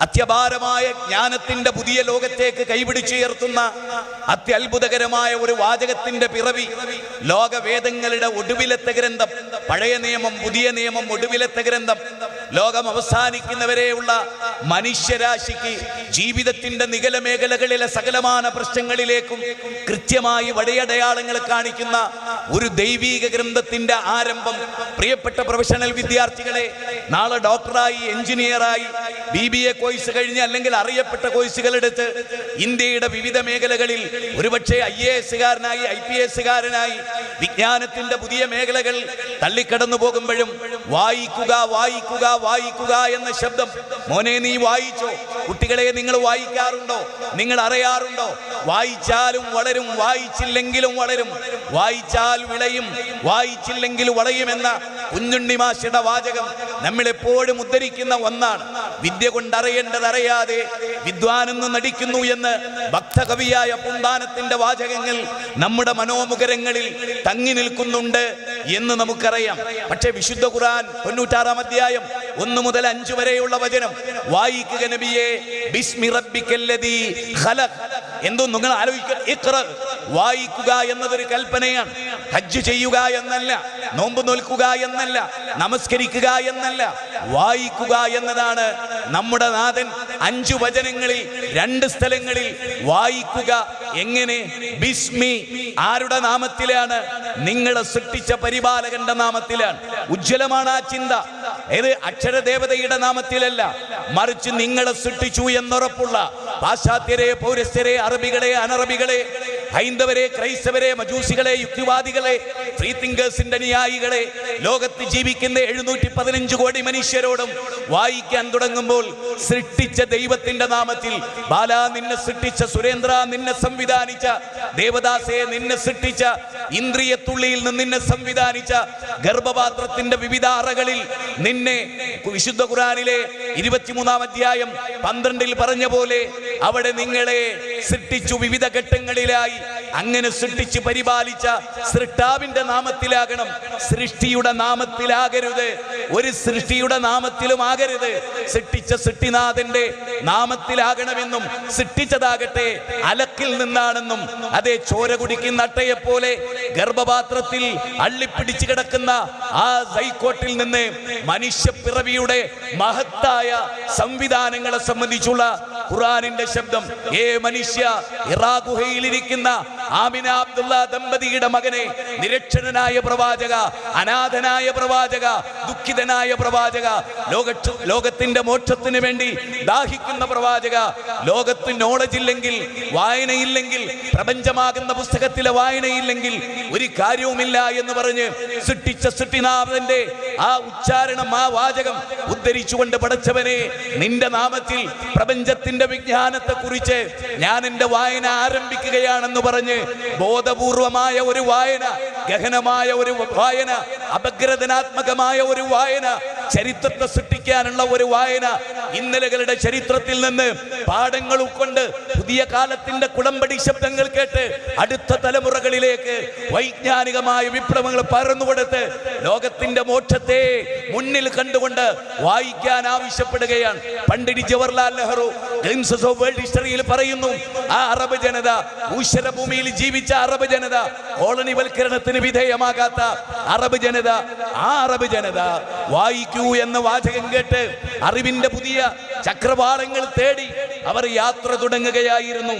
അത്യപാരമായ ജ്ഞാനത്തിന്റെ പുതിയ ലോകത്തേക്ക് കൈപിടിച്ചുയർത്തുന്ന അത്യത്ഭുതകരമായ ഒരു വാചകത്തിന്റെ പിറവി ലോകവേദങ്ങളുടെ ഒടുവിലത്തെ ഗ്രന്ഥം. പഴയ നിയമം പുതിയ നിയമം ഒടുവിലത്തെ ഗ്രന്ഥം. ലോകം അവസാനിക്കുന്നവരെയുള്ള മനുഷ്യരാശിക്ക് ജീവിതത്തിന്റെ നികല മേഖലകളിലെ സകലമാന പ്രശ്നങ്ങളിലേക്കും കൃത്യമായി വടയടയാളങ്ങൾ കാണിക്കുന്ന ഒരു ദൈവീക ഗ്രന്ഥത്തിന്റെ ആരംഭം. പ്രിയപ്പെട്ട പ്രൊഫഷണൽ വിദ്യാർത്ഥികളെ നാളെ ഡോക്ടറായി എഞ്ചിനീയറായി ബി ബി എ കോഴ്സ് കഴിഞ്ഞ് അല്ലെങ്കിൽ അറിയപ്പെട്ട കോഴ്സുകളെടുത്ത് ഇന്ത്യയുടെ വിവിധ മേഖലകളിൽ ഒരുപക്ഷെ ഐ എ എസുകാരനായി ഐ പി എസുകാരനായി വിജ്ഞാനത്തിന്റെ പുതിയ മേഖലകൾ തള്ളിക്കടന്നു പോകുമ്പോഴും വായിക്കുക വായിക്കുക വായിക്കുക എന്ന ശബ്ദം. മോനെ നീ വായിച്ചോ? കുട്ടികളെ നിങ്ങൾ വായിക്കാറുണ്ടോ? നിങ്ങൾ അറിയാറുണ്ടോ? വായിച്ചാലും വളരും വായിച്ചില്ലെങ്കിലും വളരും. വായിച്ചാൽ വിളയും വായിച്ചില്ലെങ്കിൽ വളയുമെന്ന കുഞ്ഞുണ്ണി മാഷിയുടെ വാചകം നമ്മളെപ്പോഴും ഉദ്ധരിക്കുന്ന ഒന്നാണ്. വിദ്യ കൊണ്ടറിയേണ്ടത് അറിയാതെ വിദ്വാനെന്ന് നടിക്കുന്നു എന്ന് ഭക്തകവിയായ പുന്താനത്തിന്റെ വാചകങ്ങൾ നമ്മുടെ മനോമുഖരങ്ങളിൽ തങ്ങി നിൽക്കുന്നുണ്ട് എന്ന് നമുക്കറിയാം. പക്ഷേ വിശുദ്ധ ഖുർആൻ തൊണ്ണൂറ്റാറാം അധ്യായം ഒന്ന് മുതൽ അഞ്ചു വരെയുള്ള വചനം. വായിക്കുക നബിയെ ബിസ്മി എന്തോ നിങ്ങൾ ആലോചിക്കുക വായിക്കുക എന്നതൊരു കൽപ്പനയാണ്. ഹജ്ജ് ചെയ്യുക എന്നല്ല നോമ്പ് നോൽക്കുക എന്നല്ല നമസ്കരിക്കുക എന്നല്ല വായിക്കുക എന്നതാണ് നമ്മുടെ നാഥൻ അഞ്ചു വചനങ്ങളിൽ രണ്ട് സ്ഥലങ്ങളിൽ വായിക്കുക. എങ്ങനെ? ബിസ്മി ആരുടെ നാമത്തിലാണ്? നിങ്ങളെ സൃഷ്ടിച്ച പരിപാലകന്റെ നാമത്തിലാണ്. ഉജ്ജ്വലമാണ് ആ ചിന്ത. ഏത്? അക്ഷരദേവതയുടെ നാമത്തിലല്ല. മറിച്ച് നിങ്ങളെ സൃഷ്ടിച്ചു എന്നുറപ്പുള്ള പാശ്ചാത്യരെ പൗരസ്ത്യരെ അറബികളെ അനറബികളെ ഹൈന്ദവരെ ക്രൈസ്തവരെ മജൂസികളെ യുക്തിവാദികളെ ഫ്രീ തിങ്കേഴ്സിന്റെ അനുയായികളെ ലോകത്ത് ജീവിക്കുന്ന എഴുന്നൂറ്റി പതിനഞ്ച് കോടി മനുഷ്യരോടും വായിക്കാൻ തുടങ്ങുമ്പോൾ സൃഷ്ടിച്ച ദൈവത്തിന്റെ നാമത്തിൽ ബാല നിന്നെ സൃഷ്ടിച്ച സുരേന്ദ്ര നിന്നെ സംവിധാനിച്ച ദേവദാസയെ നിന്നെ സൃഷ്ടിച്ച ഇന്ദ്രിയത്തുള്ളിയിൽ നിന്ന് നിന്നെ സംവിധാനിച്ച ഗർഭപാത്രത്തിന്റെ വിവിധ അറകളിൽ നിന്നെ വിശുദ്ധ ഖുറാനിലെ ഇരുപത്തിമൂന്നാം അധ്യായം പന്ത്രണ്ടിൽ പറഞ്ഞ പോലെ അവിടെ നിങ്ങളെ സൃഷ്ടിച്ചു വിവിധ ഘട്ടങ്ങളിലായി അങ്ങനെ സൃഷ്ടിച്ച് പരിപാലിച്ച സൃഷ്ടാവിന്റെ നാമത്തിലാകണം. സൃഷ്ടിയുടെ നാമത്തിലാകരുത്. ഒരു സൃഷ്ടിയുടെ നാമത്തിലും ആകരുത്. സൃഷ്ടിച്ച സൃഷ്ടിനാഥന്റെ നാമത്തിലാകണമെന്നും സൃഷ്ടിച്ചതാകട്ടെ. അലക്കിൽ നിന്നാണെന്നും. അതേ ചോര കുടിക്കുന്ന അട്ടയെ പോലെ ഗർഭപാത്രത്തിൽ അള്ളിപ്പിടിച്ചു കിടക്കുന്ന ആ സൈക്കോട്ടിൽ നിന്ന് മനുഷ്യപ്പിറവിയുടെ മഹത്തായ സംവിധാനങ്ങളെ സംബന്ധിച്ചുള്ള ഖുറാനിന്റെ ശബ്ദം ഏ മനുഷ്യ ഇറാ ഗുഹയിലിരിക്കുന്ന ആമിന അബ്ദുള്ള ദമ്പതിയുടെ മകനെ നിരക്ഷരനായ പ്രവാചക അനാഥനായ പ്രവാചക ദുഃഖിതനായ പ്രവാചക ലോക ലോകത്തിന്റെ മോക്ഷത്തിന് വേണ്ടി ദാഹിക്കുന്ന പ്രവാചക ലോകത്ത് നോളജ് ഇല്ലെങ്കിൽ വായനയില്ലെങ്കിൽ പ്രപഞ്ചമാകുന്ന പുസ്തകത്തിലെ വായനയില്ലെങ്കിൽ ഒരു കാര്യവുമില്ല എന്ന് പറഞ്ഞ് സൃഷ്ടിച്ച സൃഷ്ടിനാഥന്റെ ആ ഉച്ചാരണം ആ വാചകം ഉദ്ധരിച്ചുകൊണ്ട് പഠിച്ചവനെ നിന്റെ നാമത്തിൽ പ്രപഞ്ചത്തിന്റെ വിജ്ഞാനത്തെ കുറിച്ച് ഞാൻ എന്റെ വായന ആരംഭിക്കുകയാണെന്ന് പറഞ്ഞ് ബോധപൂർവമായ ഒരു വായന ഗഹനമായ ഒരു വായന അപഗ്രഥനാത്മകമായ ഒരു വായന ചരിത്രത്തെ സൃഷ്ടിക്കാനുള്ള ഒരു വായന ഇന്നലകളുടെ ചരിത്രത്തിൽ നിന്ന് പാഠങ്ങൾ ഉൾക്കൊണ്ട് പുതിയ കാലത്തിന്റെ കുളമ്പടി ശബ്ദങ്ങൾ കേട്ട് അടുത്ത തലമുറകളിലേക്ക് വൈജ്ഞാനികമായ വിപ്ലവങ്ങൾ പകർന്നുകൊടുത്ത് ലോകത്തിന്റെ മോക്ഷത്തെ മുന്നിൽ കണ്ടുകൊണ്ട് വായിക്കാൻ ആവശ്യപ്പെടുകയാണ്. Pandit Jawaharlal Nehru glimpses of world ഹിസ്റ്ററിയിൽ പറയുന്നു ആ അറബ് ജനത ഭൂമിയിൽ ജീവിച്ച അറബ് ജനത കോളനിവൽക്കരണത്തിന് വിധേയമാകാത്ത അറബ് ജനത ആ അറബ് ജനത വായിക്കൂ എന്ന വാചകം കേട്ട് അറിവിന്റെ പുതിയ ചക്രവാളങ്ങൾ തേടി അവർ യാത്ര തുടങ്ങുകയായിരുന്നു.